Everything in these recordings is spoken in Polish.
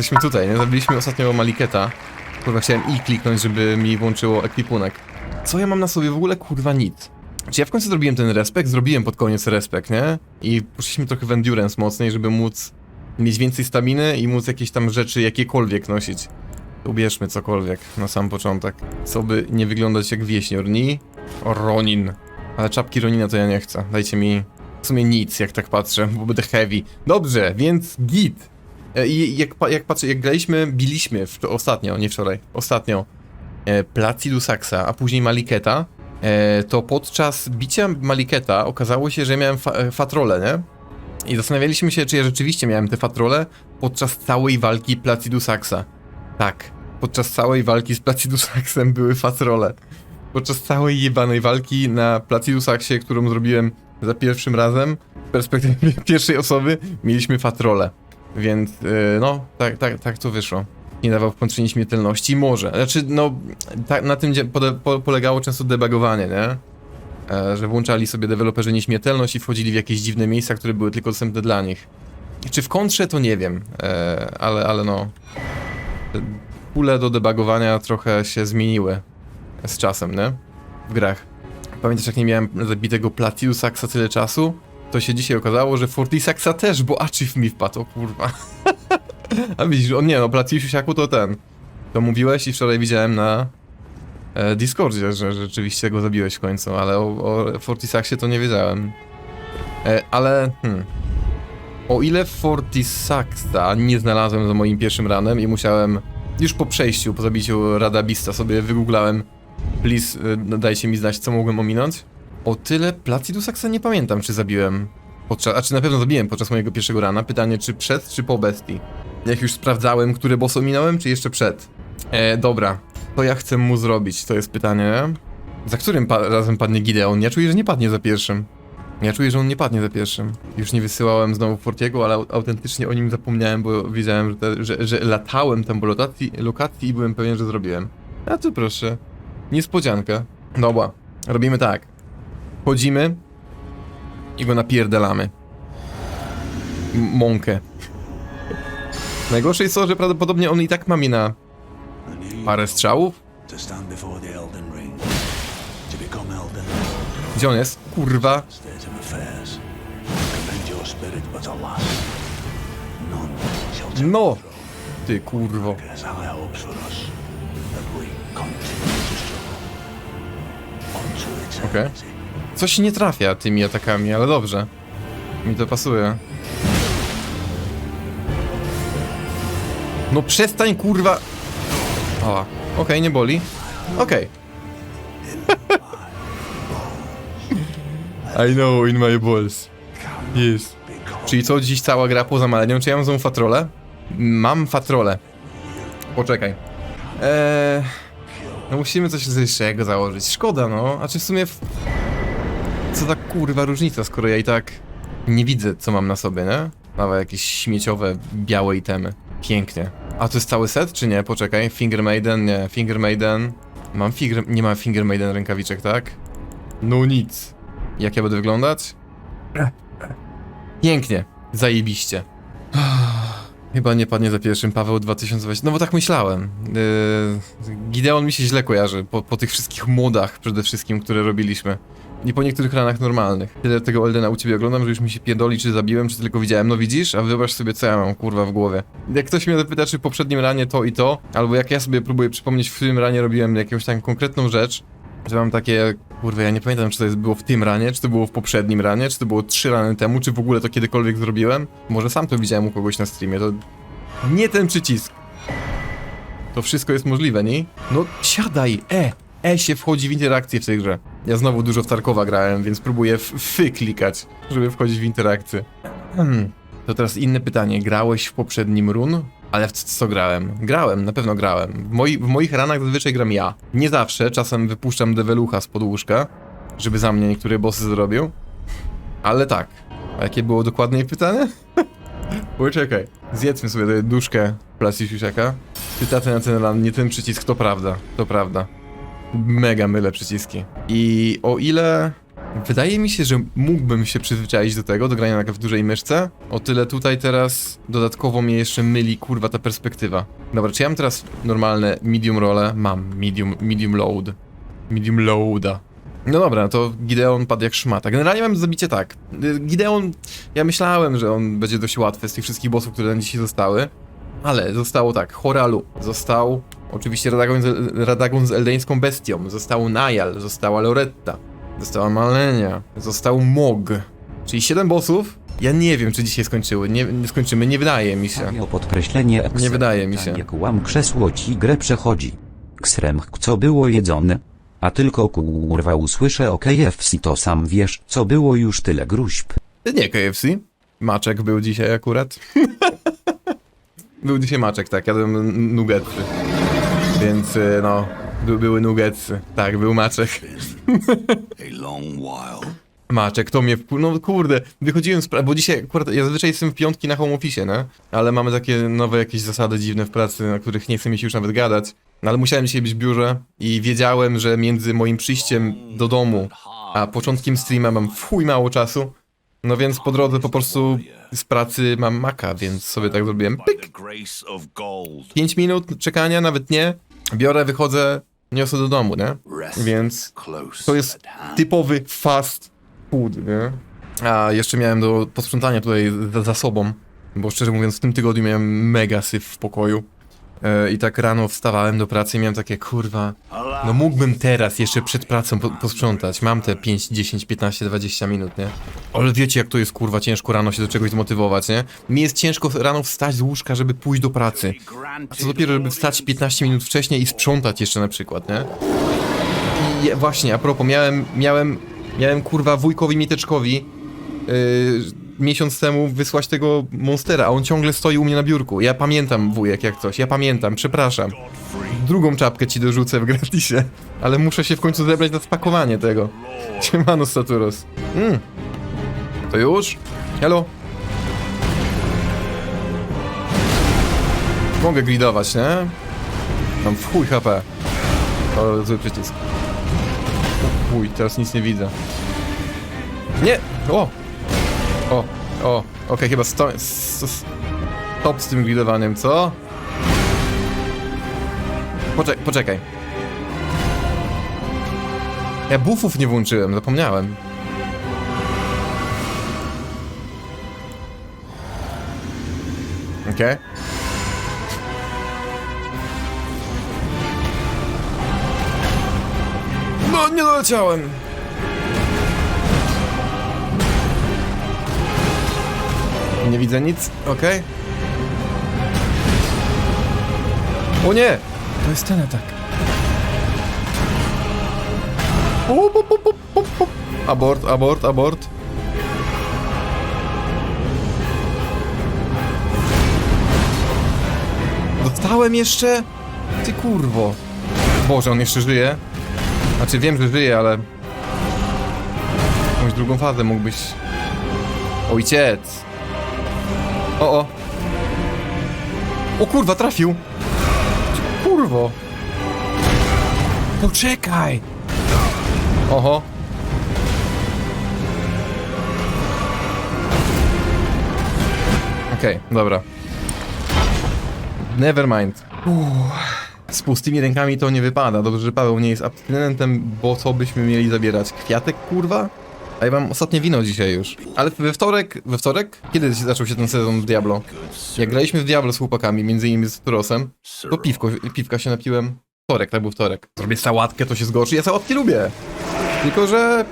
jesteśmy tutaj, nie? Zabiliśmy ostatnio Maliketa. Kurwa, chciałem i kliknąć, żeby mi włączyło ekwipunek. Co ja mam na sobie? W ogóle kurwa nic. Czy ja w końcu zrobiłem ten respekt? Zrobiłem pod koniec respekt, nie? I poszliśmy trochę w endurance mocniej, żeby móc mieć więcej staminy i móc jakieś tam rzeczy jakiekolwiek nosić. Ubierzmy cokolwiek na sam początek. Co by nie wyglądać jak wieśnior. Ni? O, Ronin. Ale czapki Ronina to ja nie chcę. Dajcie mi w sumie nic, jak tak patrzę, bo będę heavy. Dobrze, więc git. E, I jak, jak patrzę, jak graliśmy, biliśmy w, ostatnio, nie wczoraj, ostatnio e, Placidusaxa, a później Maliketa, e, to podczas bicia Maliketa okazało się, że miałem fa e, fatrole, nie? I zastanawialiśmy się, czy ja rzeczywiście miałem te fatrole podczas całej walki Placidusaxa. Tak, podczas całej walki z Placidusaxem były fatrole. Podczas całej jebanej walki na Placidusaxie, którą zrobiłem za pierwszym razem, w perspektywie pierwszej osoby, mieliśmy fatrole. Więc, yy, no, tak, tak, tak to wyszło. Nie dawał włączenie śmiertelności, może. Znaczy, no, tak, na tym po, polegało często debugowanie, nie? E, że włączali sobie deweloperzy nieśmiertelność i wchodzili w jakieś dziwne miejsca, które były tylko dostępne dla nich. Czy w kontrze, to nie wiem, e, ale, ale no. Pule do debugowania trochę się zmieniły z czasem, nie? W grach. Pamiętasz, jak nie miałem zabitego Platiusaxa tyle czasu? To się dzisiaj okazało, że Fortisaxa też, bo Achieve mi wpadł, o kurwa. A widzisz, o nie no, Platiusiaku to ten. To mówiłeś i wczoraj widziałem na e, Discordzie, że rzeczywiście go zabiłeś w końcu, ale o, o Fortisaxie to nie wiedziałem. E, ale, hmm. O ile Fortisaxa nie znalazłem za moim pierwszym ranem i musiałem już po przejściu, po zabiciu Radabista sobie wygooglałem please y, dajcie mi znać co mogłem ominąć. O tyle Placidusaxa nie pamiętam czy zabiłem podczas, a czy na pewno zabiłem podczas mojego pierwszego rana. Pytanie czy przed czy po bestii. Jak już sprawdzałem, które boss ominąłem, czy jeszcze przed. E, dobra, to ja chcę mu zrobić, to jest pytanie. Za którym pa razem padnie Gideon? Ja czuję, że nie padnie za pierwszym. Ja czuję, że on nie padnie za pierwszym. Już nie wysyłałem znowu Fortiego, ale au- autentycznie o nim zapomniałem, bo wiedziałem, że, że, że latałem tam po lokacji, lokacji i byłem pewien, że zrobiłem. A tu proszę. Niespodzianka. Dobra, robimy tak. Chodzimy i go napierdalamy. M- Mąkę. Najgorsze jest to, że prawdopodobnie on i tak ma mi na parę strzałów. Gdzie on jest? Kurwa. No! Ty kurwo. Okej. eternity. Coś nie trafia tymi atakami, ale dobrze. Mi to pasuje. No przestań kurwa. O, okej, nie boli. Okej. I know in my balls. Because Czyli co, dziś cała gra poza malenią? Czy ja mam znowu fatrolę? Mam fatrolę. Poczekaj. Eee... No musimy coś lżejszego założyć. Szkoda, no. A czy w sumie... W... Kurwa różnica, skoro ja i tak nie widzę, co mam na sobie, nie? Nawet jakieś śmieciowe, białe itemy. Pięknie. A to jest cały set, czy nie? Poczekaj. Finger Maiden? Nie. Finger Maiden. Mam finger... Nie mam Finger Maiden rękawiczek, tak? No nic. Jak ja będę wyglądać? Pięknie. Zajebiście. Chyba nie padnie za pierwszym Paweł 2020. No bo tak myślałem. Yy, Gideon mi się źle kojarzy po, po tych wszystkich modach przede wszystkim, które robiliśmy. I po niektórych ranach normalnych. Tyle tego Eldena u ciebie oglądam, że już mi się pierdoli, czy zabiłem, czy tylko widziałem. No widzisz? A wyobraź sobie, co ja mam, kurwa, w głowie. Jak ktoś mnie zapyta, czy w poprzednim ranie to i to, albo jak ja sobie próbuję przypomnieć, w którym ranie robiłem jakąś tam konkretną rzecz, że mam takie, kurwa, ja nie pamiętam, czy to jest było w tym ranie, czy to było w poprzednim ranie, czy to było trzy rany temu, czy w ogóle to kiedykolwiek zrobiłem. Może sam to widziałem u kogoś na streamie, to nie ten przycisk. To wszystko jest możliwe, nie? No siadaj, E! E się wchodzi w interakcję w tej grze. Ja znowu dużo w Tarkowa grałem, więc próbuję w fy klikać, żeby wchodzić w interakcję. Hmm. To teraz inne pytanie. Grałeś w poprzednim run? Ale w co grałem? Grałem, na pewno grałem. W, moi, w moich ranach zazwyczaj gram ja. Nie zawsze, czasem wypuszczam dewelucha z podłóżka, żeby za mnie niektóre bossy zrobił. Ale tak. A jakie było dokładnie pytanie? Poczekaj. Zjedzmy sobie tę duszkę plastikusiaka. Cytaty na ten run, nie ten przycisk, to prawda. To prawda. Mega mylę przyciski. I o ile Wydaje mi się, że mógłbym się przyzwyczaić do tego, do grania na w dużej myszce. O tyle tutaj teraz dodatkowo mnie jeszcze myli, kurwa, ta perspektywa. Dobra, czy ja mam teraz normalne medium role? Mam medium, medium load. Medium loada. No dobra, to Gideon padł jak szmata. Generalnie mam zabicie tak. Gideon, ja myślałem, że on będzie dość łatwy z tych wszystkich bossów, które nam dzisiaj zostały. Ale zostało tak, Horalu, został oczywiście Radagon z, Radagon z eldeńską bestią, został Najal, została Loretta, została Malenia, został Mog. Czyli 7 bossów. Ja nie wiem, czy dzisiaj skończyły. Nie, nie skończymy, nie wydaje mi się. O podkreślenie. Nie wydaje mi się. Jak łam krzesło ci grę przechodzi. Ksrem co było jedzone. A tylko kurwa usłyszę o KFC to sam wiesz co było już tyle gruźb. Nie KFC. Maczek był dzisiaj akurat. był dzisiaj Maczek, tak, jadłem n- nuggetsy. Więc y, no, by, były nuggetsy. Tak, był Maczek. A long while. Maczek, to mnie wpł... No kurde, wychodziłem z pra... bo dzisiaj akurat, ja zazwyczaj jestem w piątki na home office, nie? Ale mamy takie nowe jakieś zasady dziwne w pracy, na których nie chcę mi się już nawet gadać. No ale musiałem dzisiaj być w biurze i wiedziałem, że między moim przyjściem do domu a początkiem streama mam w chuj mało czasu. No więc po drodze po prostu z pracy mam maka, więc sobie tak zrobiłem. By Pyk! the grace of gold. 5 minut czekania, nawet nie. Biorę, wychodzę, niosę do domu, nie? Więc to jest typowy fast food, nie? A jeszcze miałem do posprzątania tutaj za, za sobą, bo szczerze mówiąc w tym tygodniu miałem mega syf w pokoju. E, I tak rano wstawałem do pracy i miałem takie, kurwa, no mógłbym teraz jeszcze przed pracą po, posprzątać. Mam te 5, 10, 15, 20 minut, nie? Ale wiecie jak to jest, kurwa, ciężko rano się do czegoś zmotywować, nie? Mi jest ciężko rano wstać z łóżka, żeby pójść do pracy. A co dopiero, żeby wstać 15 minut wcześniej i sprzątać jeszcze na przykład, nie? I właśnie, a propos, miałem, miałem, miałem kurwa wujkowi Mieteczkowi yy, miesiąc temu wysłać tego monstera, a on ciągle stoi u mnie na biurku. Ja pamiętam wujek jak coś, ja pamiętam, przepraszam. Drugą czapkę ci dorzucę w gratisie, ale muszę się w końcu zebrać na spakowanie tego. Siemano Saturos. Mm. To już? Hello? Mogę gridować, nie? Mam w chuj HP. O, zły przycisk. Chuj, teraz nic nie widzę. Nie! O! O, o, okej, chyba sto... s- s- Stop z tym gridowaniem, co? Poczek poczekaj. Ja buffów nie włączyłem, zapomniałem. Okej. No, nie doleciałem. Nie widzę nic, okej. O nie! To jest ten atak. Up, up, up, up, up, up. Abort, abort, abort. Dostałem jeszcze? Ty kurwo. Boże, on jeszcze żyje. Znaczy wiem, że żyje, ale... Jakąś drugą fazę mógłbyś... Ojciec. O, o. O kurwa, trafił. Kurwo. Poczekaj. Oho. Okej, dobra. Never mind. Uff. Z pustymi rękami to nie wypada. Dobrze, że Paweł nie jest abstynentem, bo co byśmy mieli zabierać? Kwiatek, kurwa? A ja mam ostatnie wino dzisiaj już. Ale we wtorek, we wtorek? Kiedy zaczął się ten sezon w Diablo? Jak graliśmy w Diablo z chłopakami, między innymi z Turosem, to piwko, piwka się napiłem. Wtorek, tak był wtorek. Zrobię sałatkę, to się zgorszy. Ja sałatki lubię. Tylko, że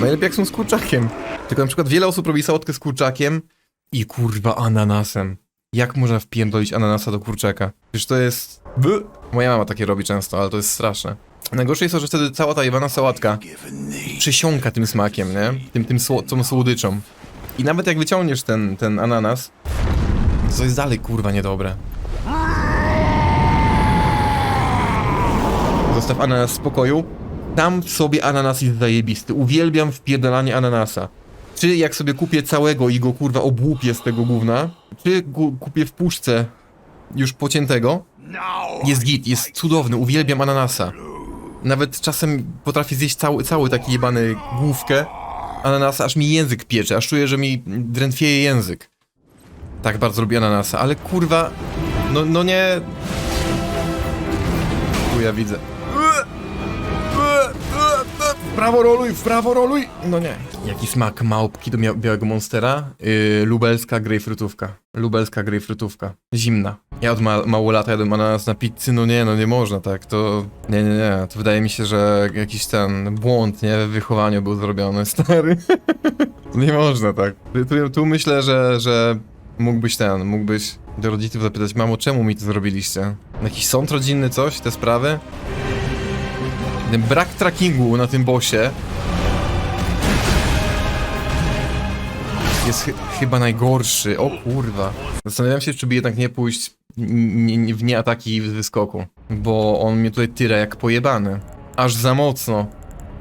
najlepiej jak są z kurczakiem. Tylko na przykład wiele osób robi sałatkę z kurczakiem i kurwa ananasem. Jak można wpierdolić ananasa do kurczaka? Przecież to jest... Moja mama takie robi często, ale to jest straszne. Najgorsze jest to, że wtedy cała ta jebana sałatka przysiąka tym smakiem, nie? Tym, tym sło, tą słodyczą. I nawet jak wyciągniesz ten, ten ananas, to jest dalej kurwa niedobre. Zostaw ananas w spokoju. Tam w sobie ananas jest zajebisty. Uwielbiam wpierdalanie ananasa. Czy jak sobie kupię całego i go kurwa obłupię z tego gówna, czy kupię w puszce już pociętego, jest git, jest cudowny, uwielbiam ananasa. Nawet czasem potrafię zjeść cały, cały taki jebany główkę ananasa, aż mi język piecze, aż czuję, że mi drętwieje język. Tak bardzo lubię ananasa, ale kurwa, no, no nie... Tu ja widzę. Prawo roluj, w prawo roluj! No nie. Jaki smak małpki do białego monstera? Yy, lubelska grejpfrutówka. Lubelska grejpfrutówka. Zimna. Ja od ma- mało lata jadłem ananas na pizzy, no nie, no nie można tak, to... Nie, nie, nie, to wydaje mi się, że jakiś ten błąd, nie, w wychowaniu był zrobiony, stary. nie można tak. Tu, tu myślę, że, że mógłbyś ten, mógłbyś do rodziców zapytać, mamo, czemu mi to zrobiliście? Jakiś sąd rodzinny, coś, te sprawy? Ten brak trackingu na tym bosie jest chy chyba najgorszy. O kurwa. Zastanawiam się, czy by jednak nie pójść w nie ataki w wyskoku. Bo on mnie tutaj tyra jak pojebany. Aż za mocno.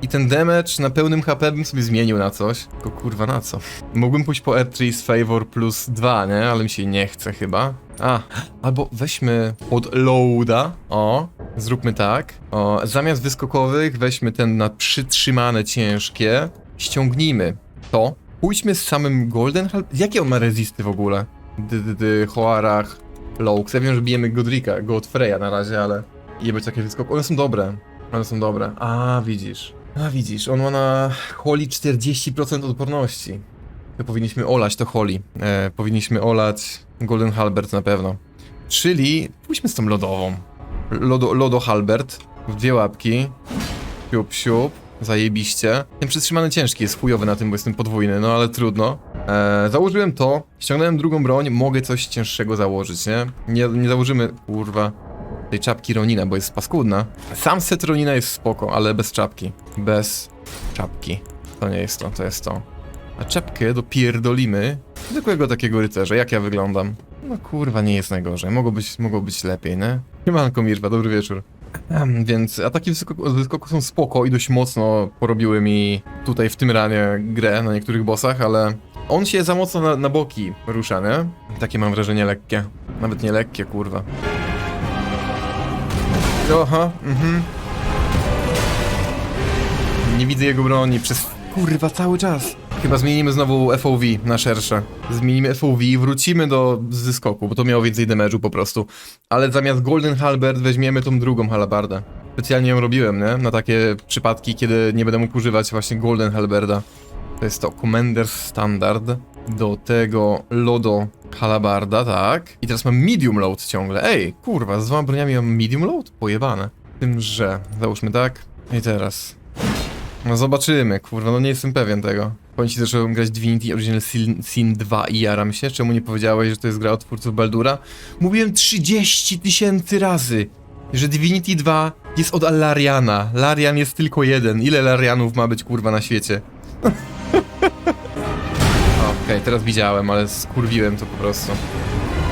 I ten damage na pełnym HP bym sobie zmienił na coś. Tylko kurwa na co? Mógłbym pójść po R3 z Favor plus 2, nie? Ale mi się nie chce chyba. A, albo weźmy od loada. O, zróbmy tak. O, zamiast wyskokowych weźmy ten na przytrzymane ciężkie. Ściągnijmy to. Pójdźmy z samym Golden Hal... Jakie on ma rezisty w ogóle? D, d, d Hoarach, Laux. Ja wiem, że bijemy Godrika, Godfreya na razie, ale... Jebać takie wyskoki. One są dobre. One są dobre. A, widzisz. A, widzisz. On ma na Holi 40% odporności. To powinniśmy olać to Holi. E, powinniśmy olać Golden Halbert na pewno. Czyli pójdźmy z tą lodową. Lodo, lodo Halbert. W dwie łapki. Siup, siup. Zajebiście. Ten przytrzymany ciężki jest chujowy na tym, bo jestem podwójny, no ale trudno. E, założyłem to, ściągnąłem drugą broń, mogę coś cięższego założyć, nie? Nie, nie założymy, kurwa, tej czapki Ronina, bo jest paskudna. Sam set Ronina jest spoko, ale bez czapki. Bez czapki. To nie jest to, to jest to. A czapkę dopierdolimy zwykłego takiego rycerza, jak ja wyglądam. No kurwa, nie jest najgorzej. Mogło być, mogło być lepiej, nie? Siemanko Mirwa, dobry wieczór. Em, Więc ataki z wyskoku są spoko i dość mocno porobiły mi tutaj w tym ranie grę na niektórych bossach, ale on się za mocno na, na boki rusza, nie? Takie mam wrażenie lekkie. Nawet nie lekkie, kurwa. Aha, mhm. Nie widzę jego broni przez kurwa cały czas. Chyba zmienimy znowu FOV na szersze. Zmienimy FOV, wrócimy do zyskoku, bo to miało więcej damage'u po prostu. Ale zamiast Golden Halberd weźmiemy tą drugą halabardę. Specjalnie ją robiłem, nie? Na takie przypadki, kiedy nie będę mógł używać właśnie Golden Halberda. To jest to Commander Standard. Do tego Lodo Halabarda, tak. I teraz mam Medium Load ciągle. Ej, kurwa, z dwoma broniami mam Medium Load? Pojebane. Tym, że... Załóżmy tak. I teraz... No zobaczymy, kurwa, no nie jestem pewien tego. Powiem ci, zacząłem grać Divinity Original Sin, Sin 2 i jaram się. Czemu nie powiedziałeś, że to jest gra od twórców Baldura? Mówiłem 30 tysięcy razy, że Divinity 2 jest od Lariana. Larian jest tylko jeden. Ile Larianów ma być, kurwa, na świecie? Okej, teraz widziałem, ale skurwiłem to po prostu.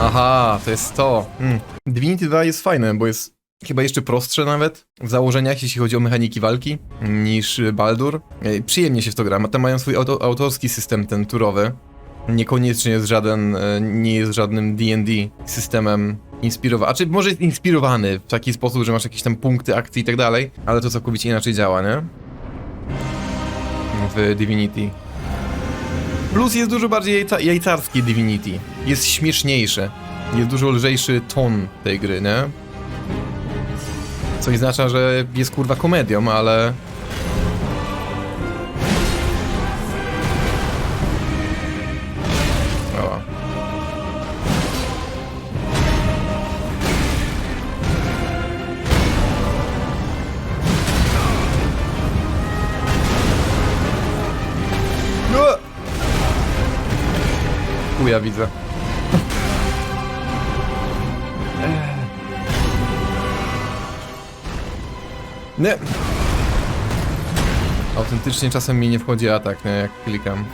Aha, to jest to. Hmm. Divinity 2 jest fajne, bo jest chyba jeszcze prostsze nawet w założeniach, jeśli chodzi o mechaniki walki, niż Baldur. Przyjemnie się w to gra. Tam mają swój auto, autorski system ten turowy. Niekoniecznie jest żaden, e, nie jest żadnym D&D systemem inspirowany. A czy może jest inspirowany w taki sposób, że masz jakieś tam punkty akcji i tak dalej, ale to całkowicie inaczej działa, nie? W Divinity. Plus jest dużo bardziej jajca jajcarski Divinity. Jest śmieszniejsze. Jest dużo lżejszy ton tej gry, nie? Co nie oznacza, że jest kurwa komedią, ale... O. Widzę. Nie. Autentycznie czasem mi nie wchodzi atak, nie, jak klikam.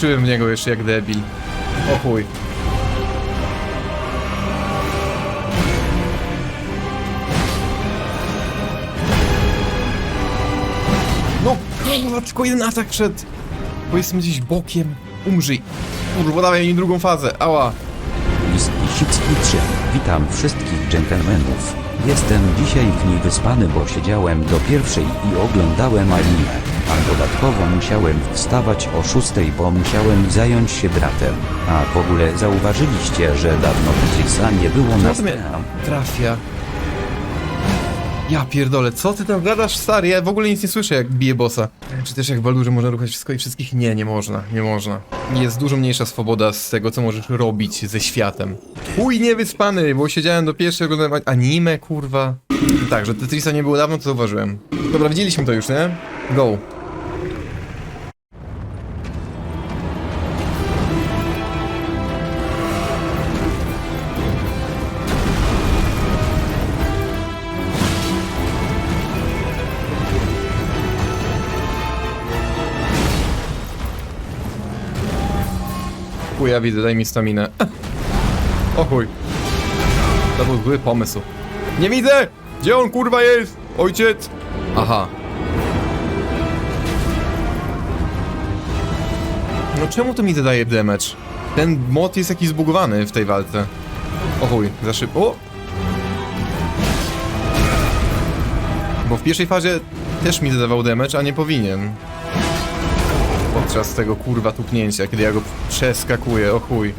No, wskoczyłem w niego jeszcze jak debil. O chuj. No, kurwa, tylko jeden atak szedł. Bo jestem gdzieś bokiem. Umrzyj. Kurwa, dawaj mi drugą fazę. Ała. Witam wszystkich dżentelmenów. Jestem dzisiaj w niej wyspany, bo siedziałem do pierwszej i oglądałem anime. A dodatkowo musiałem wstawać o szóstej, bo musiałem zająć się bratem. A w ogóle zauważyliście, że dawno Trisa nie było na mnie trafia? Ja pierdolę, co ty tam gadasz, stary? Ja w ogóle nic nie słyszę, jak bije bossa. Czy też jak w Baldurze można ruchać wszystko i wszystkich? Nie, nie można, nie można. Jest dużo mniejsza swoboda z tego, co możesz robić ze światem. Chuj niewyspany, bo siedziałem do pierwszej, oglądałem anime, kurwa. Tak, że Tetrisa nie było dawno, to zauważyłem. Dobra, widzieliśmy to już, nie? Go. Ja widzę, daj mi staminę. O chuj. To był zły pomysł. Nie widzę! Gdzie on kurwa jest? Ojciec! Aha. No czemu to mi zadaje damage? Ten mod jest jakiś zbugowany w tej walce. O chuj, za szybko. Bo w pierwszej fazie też mi zadawał damage, a nie powinien. Podczas tego kurwa tupnięcia, kiedy ja go przeskakuję, o chuj.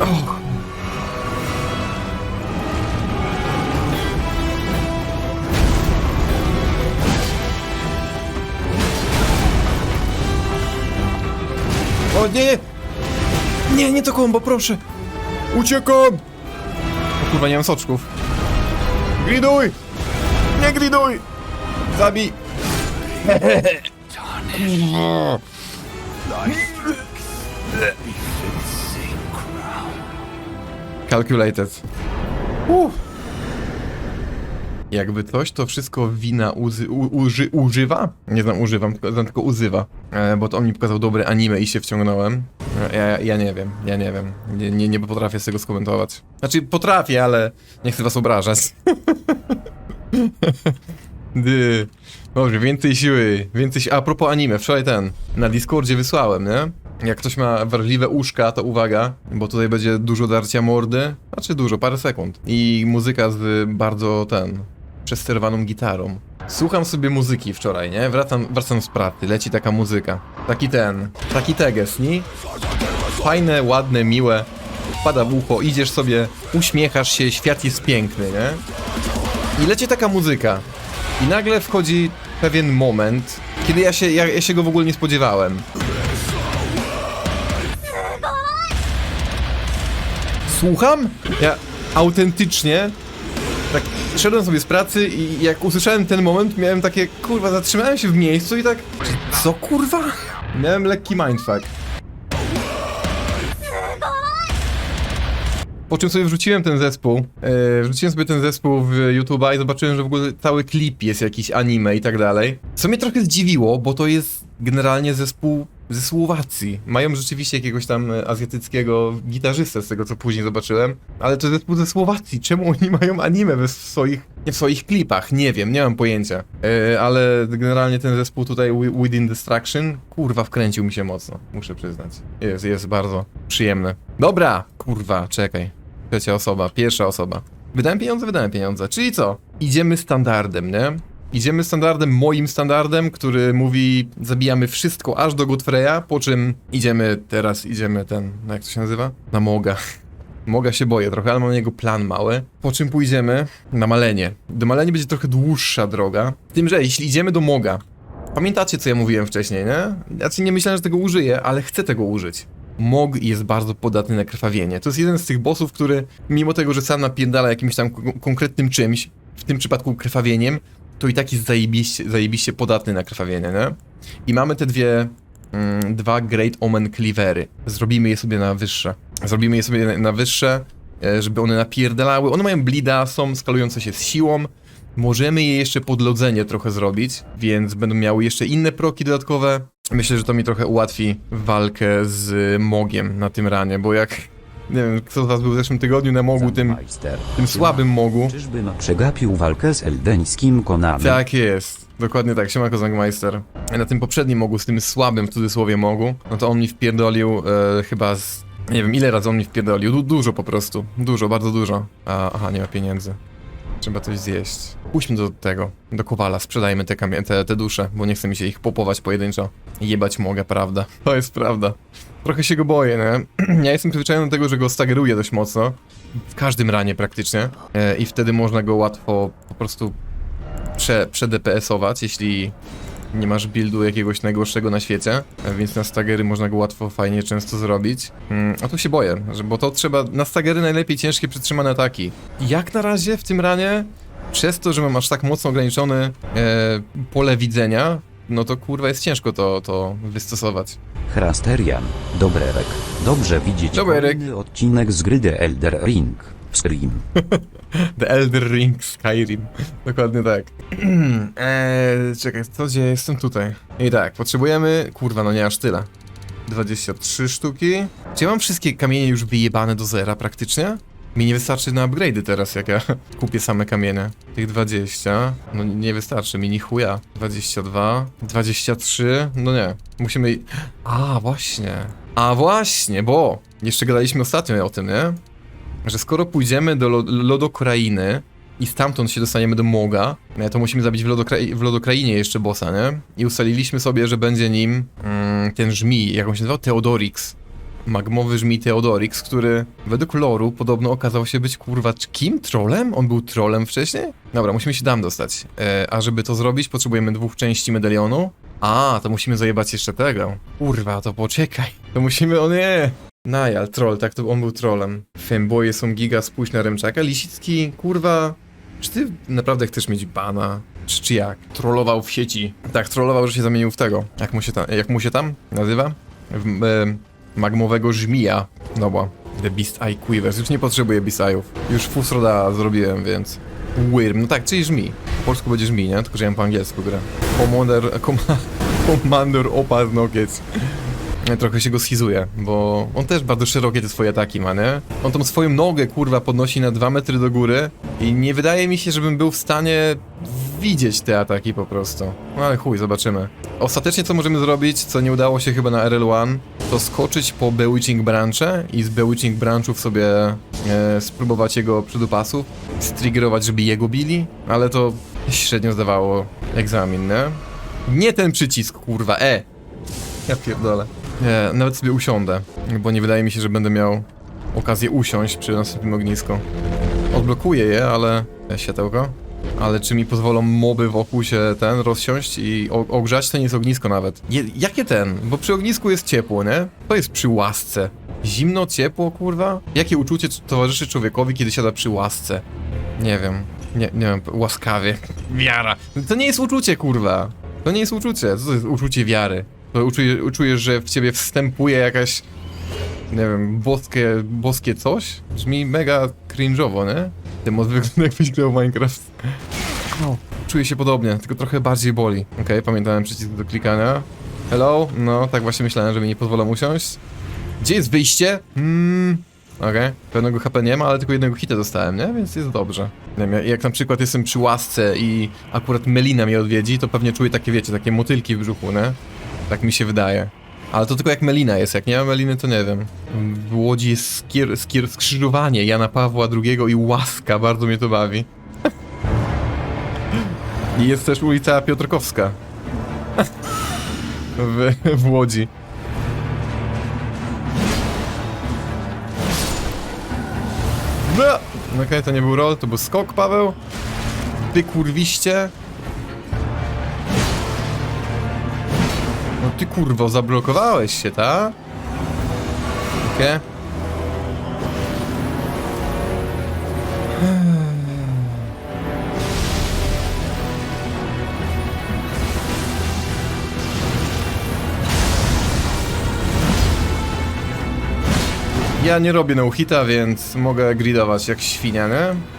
Och. O nie! Nie, nie to kombo, proszę! Uciekam! O kurwa, nie mam soczków. Griduj! Nie griduj! Zabij! Calculated. Jakby coś, to wszystko wina uzy, u, uży, używa? Nie znam używam, tylko, znam tylko uzywa. E, bo to on mi pokazał dobre anime i się wciągnąłem. E, Ja, ja nie wiem, ja nie wiem. Nie, nie, nie potrafię z tego skomentować. Znaczy potrafię, ale nie chcę was obrażać. Dy. Dobrze, więcej siły, więcej A propos anime, wczoraj ten, na Discordzie wysłałem, nie? Jak ktoś ma wrażliwe uszka, to uwaga, bo tutaj będzie dużo darcia mordy, znaczy dużo, parę sekund. I muzyka z bardzo, ten, przesterowaną gitarą. Słucham sobie muzyki wczoraj, nie? Wracam, wracam z pracy, leci taka muzyka. Taki ten, taki teges, nie? Fajne, ładne, miłe, wpada w ucho, idziesz sobie, uśmiechasz się, świat jest piękny, nie? I leci taka muzyka. I nagle wchodzi pewien moment, kiedy ja się, ja, ja się go w ogóle nie spodziewałem. Słucham? Ja autentycznie tak szedłem sobie z pracy i jak usłyszałem ten moment, miałem takie, kurwa, zatrzymałem się w miejscu i tak, co kurwa? Miałem lekki mindfuck. Po czym sobie wrzuciłem ten zespół, e, wrzuciłem sobie ten zespół w YouTube'a i zobaczyłem, że w ogóle cały klip jest jakiś anime i tak dalej. Co mnie trochę zdziwiło, bo to jest generalnie zespół ze Słowacji. Mają rzeczywiście jakiegoś tam e, azjatyckiego gitarzystę, z tego co później zobaczyłem, ale to zespół ze Słowacji. Czemu oni mają anime w swoich, w swoich klipach? Nie wiem, nie mam pojęcia. E, ale generalnie ten zespół tutaj Wi- Within Destruction, kurwa, wkręcił mi się mocno, muszę przyznać. Jest, jest bardzo przyjemny. Dobra, kurwa, czekaj. Trzecia osoba, pierwsza osoba. Wydałem pieniądze, wydałem pieniądze. Czyli co? Idziemy standardem, nie? Idziemy standardem, moim standardem, który mówi zabijamy wszystko aż do Godfreya, po czym idziemy teraz, idziemy ten, no jak to się nazywa? Na Moga. Moga się boję trochę, ale mam na niego plan mały. Po czym pójdziemy na Malenie. Do Malenie będzie trochę dłuższa droga. Tym, że jeśli idziemy do Moga, pamiętacie co ja mówiłem wcześniej, nie? Znaczy nie myślałem, że tego użyję, ale chcę tego użyć. Mog jest bardzo podatny na krwawienie. To jest jeden z tych bossów, który mimo tego, że sam napierdala jakimś tam kon- konkretnym czymś, w tym przypadku krwawieniem, to i tak jest zajebiście, zajebiście podatny na krwawienie, nie? I mamy te dwie, mm, dwa Great Omen Cleavery. Zrobimy je sobie na wyższe. Zrobimy je sobie na, wyższe, e, żeby one napierdalały. One mają blida, są skalujące się z siłą, Możemy je jeszcze podlodzenie trochę zrobić, więc będą miały jeszcze inne proki dodatkowe. Myślę, że to mi trochę ułatwi walkę z Mogiem na tym ranie, bo jak... Nie wiem, kto z was był w zeszłym tygodniu na Mogu, tym, tym słabym Mogu. Czyżbym przegapił walkę z eldeńskim konami? Tak jest. Dokładnie tak, siema Kozangmeister. Na tym poprzednim mogu, z tym słabym w cudzysłowie mogu, no to on mi wpierdolił e, chyba z... Nie wiem, ile razy on mi wpierdolił. Du dużo po prostu. Dużo, bardzo dużo. A, aha, nie ma pieniędzy. Trzeba coś zjeść. Pójdźmy do tego, do Kowala, sprzedajmy te, kamie- te, te dusze, bo nie chce mi się ich popować pojedynczo. Jebać mogę, prawda. To jest prawda. Trochę się go boję, nie? Ja jestem przyzwyczajony do tego, że go stageruję dość mocno. W każdym ranie praktycznie. E, I wtedy można go łatwo po prostu prze, przedPS-ować, jeśli nie masz buildu jakiegoś najgorszego na świecie, e, więc na stagery można go łatwo, fajnie, często zrobić. Mm, a tu się boję, że, bo to trzeba, na stagery najlepiej ciężkie przytrzymane ataki. Jak na razie w tym ranie, przez to, że mam aż tak mocno ograniczone pole widzenia, no to kurwa jest ciężko to, to wystosować. Chrasterian. Dobrerek. Dobrze widzieć Dobrerek. kolejny odcinek z gry The Elder Ring. Scream. The Elder Ring Skyrim. Dokładnie tak. eee, czekaj, co gdzie jestem tutaj? I tak, potrzebujemy. Kurwa, no nie aż tyle. 23 sztuki. Czy ja mam wszystkie kamienie już wyjebane do zera praktycznie? Mi nie wystarczy na upgrade'y teraz, jak ja kupię same kamienie. Tych 20. No nie wystarczy, mi ni chuja. 22. 23. No nie. Musimy... A, właśnie. A, właśnie, bo... Jeszcze gadaliśmy ostatnio o tym, nie? że skoro pójdziemy do lo Lodokrainy i stamtąd się dostaniemy do Moga, e, to musimy zabić w, Lodokrai w Lodokrainie jeszcze bossa, nie? I ustaliliśmy sobie, że będzie nim mm, ten żmij, jak on się nazywał? Theodorix. Magmowy żmij Theodorix, który według loru podobno okazał się być kurwa kim? Trolem? On był trolem wcześniej? Dobra, musimy się tam dostać. E, a żeby to zrobić, potrzebujemy dwóch części medalionu. A, to musimy zajebać jeszcze tego. Kurwa, to poczekaj. To musimy, o nie! Najal, troll, tak to on był trollem. Femboje są giga, spójrz na Remczaka. Lisicki, kurwa, czy ty naprawdę chcesz mieć bana? Czy, czy jak? Trollował w sieci. Tak, trollował, że się zamienił w tego. Jak mu się tam, jak mu się tam nazywa? W, e, magmowego żmija. Dobra. The Beast Eye Quivers. Już nie potrzebuję Beast Eye'ów. Już Fusroda zrobiłem, więc... Wyrm. No tak, czyli żmi. Po polsku będzie żmi, nie? Tylko, że ja mam po angielsku grę. Commander... Com Commander Nokiec. Trochę się go schizuje, bo on też bardzo szerokie te swoje ataki ma, nie? On tą swoją nogę, kurwa, podnosi na 2 metry do góry i nie wydaje mi się, żebym był w stanie widzieć te ataki po prostu. No ale chuj, zobaczymy. Ostatecznie co możemy zrobić, co nie udało się chyba na RL1, to skoczyć po Bewitching Branche i z Bewitching Branchów sobie e, spróbować jego przydupasów, striggerować, żeby jego bili, ale to średnio zdawało egzamin, nie? Nie ten przycisk, kurwa, E! Ja pierdolę. Nie, nawet sobie usiądę, bo nie wydaje mi się, że będę miał okazję usiąść przy następnym ognisku. Odblokuję je, ale... E, Światełko? Ale czy mi pozwolą moby wokół się ten rozsiąść i ogrzać? To nie jest ognisko nawet. Je, jakie ten? Bo przy ognisku jest ciepło, nie? To jest przy łasce. Zimno, ciepło, kurwa? Jakie uczucie towarzyszy człowiekowi, kiedy siada przy łasce? Nie wiem. Nie, nie wiem, łaskawie. Wiara. To nie jest uczucie, kurwa. To nie jest uczucie. To jest uczucie wiary? To uczuje, uczujesz, że w ciebie wstępuje jakaś, nie wiem, boskie, boskie coś? Brzmi mega cringe'owo, nie? Ten mod wygląda jakbyś grał Minecraft. O, czuję się podobnie, tylko trochę bardziej boli. Okej, pamiętałem przycisk do klikania. Hello? No, tak właśnie myślałem, że mi nie pozwolą usiąść. Gdzie jest wyjście? Hmm... Okej, pewnego HP nie ma, ale tylko jednego hita dostałem, nie? Więc jest dobrze. Nie wiem, jak na przykład jestem przy łasce i akurat Melina mnie odwiedzi, to pewnie czuję takie, wiecie, takie motylki w brzuchu, nie? Tak mi się wydaje. Ale to tylko jak Melina jest, jak nie ma Meliny, to nie wiem. W Łodzi jest skier, skier skrzyżowanie Jana Pawła II i łaska, bardzo mnie to bawi. I jest też ulica Piotrkowska. w, w Łodzi. No, Okej, to nie był roll, to był skok, Paweł. Ty kurwiście. Ty kurwo, zablokowałeś się, ta? Okej. Ja nie robię no hita, więc mogę gridować jak świnia, nie?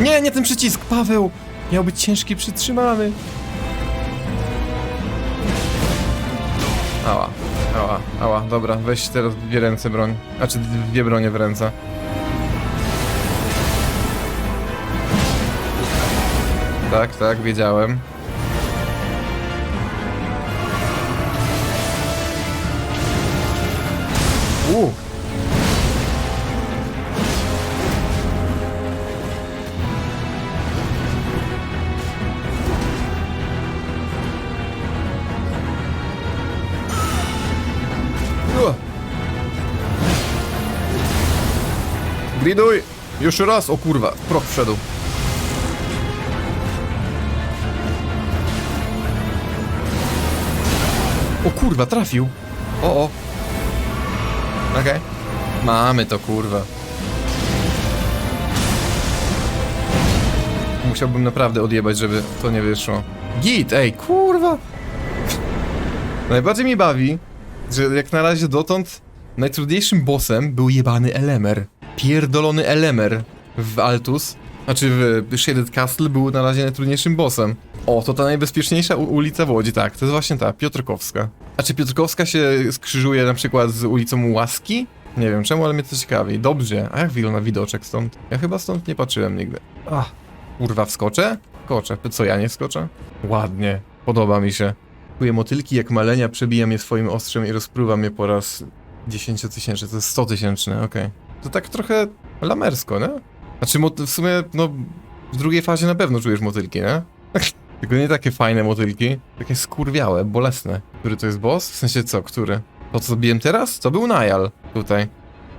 Nie, nie ten przycisk, Paweł! Miał być ciężki przytrzymany. Ała, ała, ała, dobra, weź teraz dwie ręce broń. Znaczy dwie bronie w ręce. Tak, tak, wiedziałem. Griduj! Jeszcze raz! O kurwa, proch wszedł. O kurwa, trafił. O, o. Okej. Mamy to, kurwa. Musiałbym naprawdę odjebać, żeby to nie wyszło. Git, ej, kurwa! Najbardziej mnie bawi, że jak na razie dotąd najtrudniejszym bossem był jebany Elemer. Pierdolony Elemer w Altus, znaczy w Shaded Castle był na razie najtrudniejszym bossem. O, to ta najbezpieczniejsza ulica w Łodzi, tak, to jest właśnie ta, Piotrkowska. A czy Piotrkowska się skrzyżuje na przykład z ulicą Łaski? Nie wiem czemu, ale mnie to ciekawi. Dobrze, a jak wygląda widoczek stąd? Ja chyba stąd nie patrzyłem nigdy. Ach, kurwa, wskoczę? Skoczę. Co, ja nie wskoczę? Ładnie, podoba mi się. Czuję motylki jak malenia, przebijam je swoim ostrzem i rozpruwam je po raz 10 tysięcy, to jest 100 tysięczny, okej. To tak trochę lamersko, nie? Znaczy, w sumie, no, w drugiej fazie na pewno czujesz motylki, nie? Tylko nie takie fajne motylki, takie skurwiałe, bolesne. Który to jest boss? W sensie co, który? To co biłem teraz? To był Najal tutaj.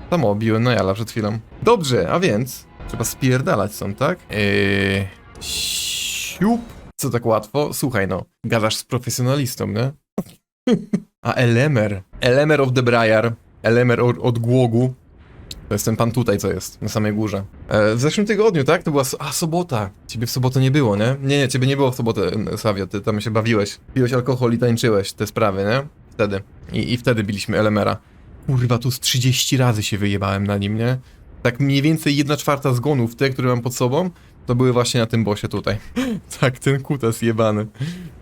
Tam o, biłem Najala przed chwilą. Dobrze, a więc trzeba spierdalać są, tak? Eee... Siup. Co tak łatwo? Słuchaj no, gadasz z profesjonalistą, nie? A Elemer. Elemer of the Briar. Elemer od Głogu. To jest ten pan tutaj, co jest, na samej górze. E, w zeszłym tygodniu, tak? To była. So a, sobota. Ciebie w sobotę nie było, nie? Nie, nie, ciebie nie było w sobotę, Savio. Ty tam się bawiłeś. Piłeś alkohol i tańczyłeś te sprawy, nie? Wtedy. I, i wtedy biliśmy Elemera. Kurwa, tu z 30 razy się wyjebałem na nim, nie? Tak mniej więcej 1 czwarta zgonów, te, które mam pod sobą, to były właśnie na tym bosie tutaj. tak, ten kutas jebany.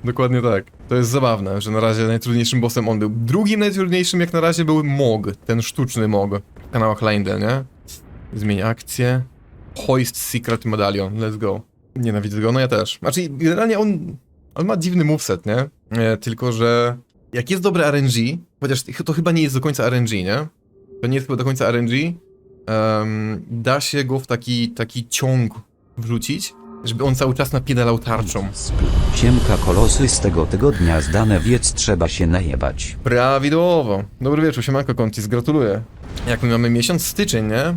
Dokładnie tak. To jest zabawne, że na razie najtrudniejszym bossem on był. Drugim najtrudniejszym jak na razie był Mog, ten sztuczny Mog kanałach Lindel, nie? Zmień akcję. Hoist Secret Medallion, let's go. Nienawidzę go, no ja też. Znaczy, generalnie on, on ma dziwny moveset, nie? E, tylko, że jak jest dobre RNG, chociaż to chyba nie jest do końca RNG, nie? To nie jest chyba do końca RNG, em, da się go w taki, taki ciąg wrzucić, żeby on cały czas napiedalał tarczą. Siemka kolosy z tego tygodnia zdane wiec trzeba się najebać. Prawidłowo. Dobry wieczór, siemanko Kontis, gratuluję. Jak my mamy miesiąc styczeń, nie?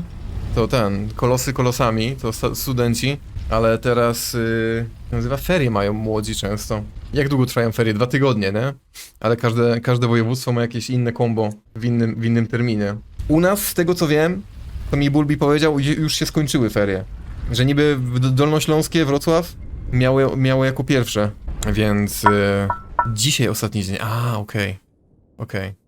To ten, kolosy kolosami, to studenci, ale teraz, yy, nazywa, ferie mają młodzi często. Jak długo trwają ferie? Dwa tygodnie, nie? Ale każde, każde województwo ma jakieś inne kombo w innym, w innym terminie. U nas, z tego co wiem, to mi Bulbi powiedział, ju- już się skończyły ferie. Że niby Dolnośląskie, Wrocław miało, miało jako pierwsze, więc yy, dzisiaj ostatni dzień. A, okej. Okej.